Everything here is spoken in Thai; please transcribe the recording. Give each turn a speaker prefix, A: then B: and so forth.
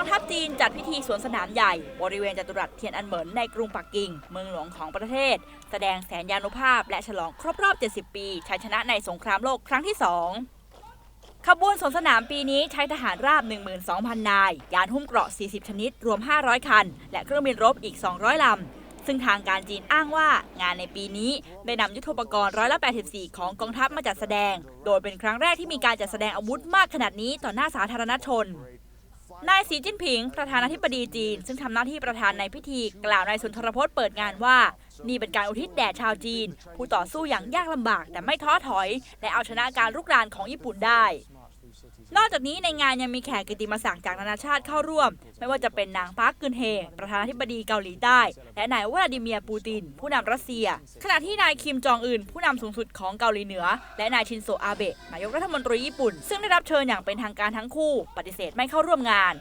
A: องทัพจีนจัดพิธีสวนสนามใหญ่ บริเวณจัตุรัสเทียนอันเหมินในกรุงปักกิ่ง เมืองหลวงของประเทศ แสดงแสนยานุภาพและฉลองครบรอบ 70 ปีชัยชนะในสงครามโลกครั้งที่2ขบวนสวนสนามปีนี้ใช้ทหารราบ 12,000 นาย ยานหุ้มเกราะ 40 ชนิด รวม 500 คัน และเครื่องบินรบอีก 200 ลำ ซึ่งทางการจีนอ้างว่างานในปีนี้ได้นำยุทโธปกรณ์ร้อยละ84 ของกองทัพมาจัดแสดง โดยเป็นครั้งแรกที่มีการจัดแสดงอาวุธมากขนาดนี้ต่อหน้าสาธารณชน นายสีจิ้นผิง ประธานาธิบดีจีน ซึ่งทำหน้าที่ประธานในพิธี กล่าวนายสุนทรพจน์เปิดงานว่า นี่เป็นการอุทิศแด่ชาวจีน ผู้ต่อสู้อย่างยากลำบากแต่ไม่ท้อถอย และเอาชนะการลุกรานของญี่ปุ่นได้ นอกจากนี้ในงานยังมีแขกกิตติมศักดิ์จากนานาชาติเข้าร่วม ไม่ว่าจะเป็นนางปาร์คกึนเฮ ประธานาธิบดีเกาหลีใต้ และนายวลาดิเมียร์ปูติน ผู้นำรัสเซีย ขณะที่นายคิมจองอึนผู้นำสูงสุดของเกาหลีเหนือ และนายชินโซอาเบะนายกรัฐมนตรีญี่ปุ่น ซึ่งได้รับเชิญอย่างเป็นทางการทั้งคู่ ปฏิเสธไม่เข้าร่วมงาน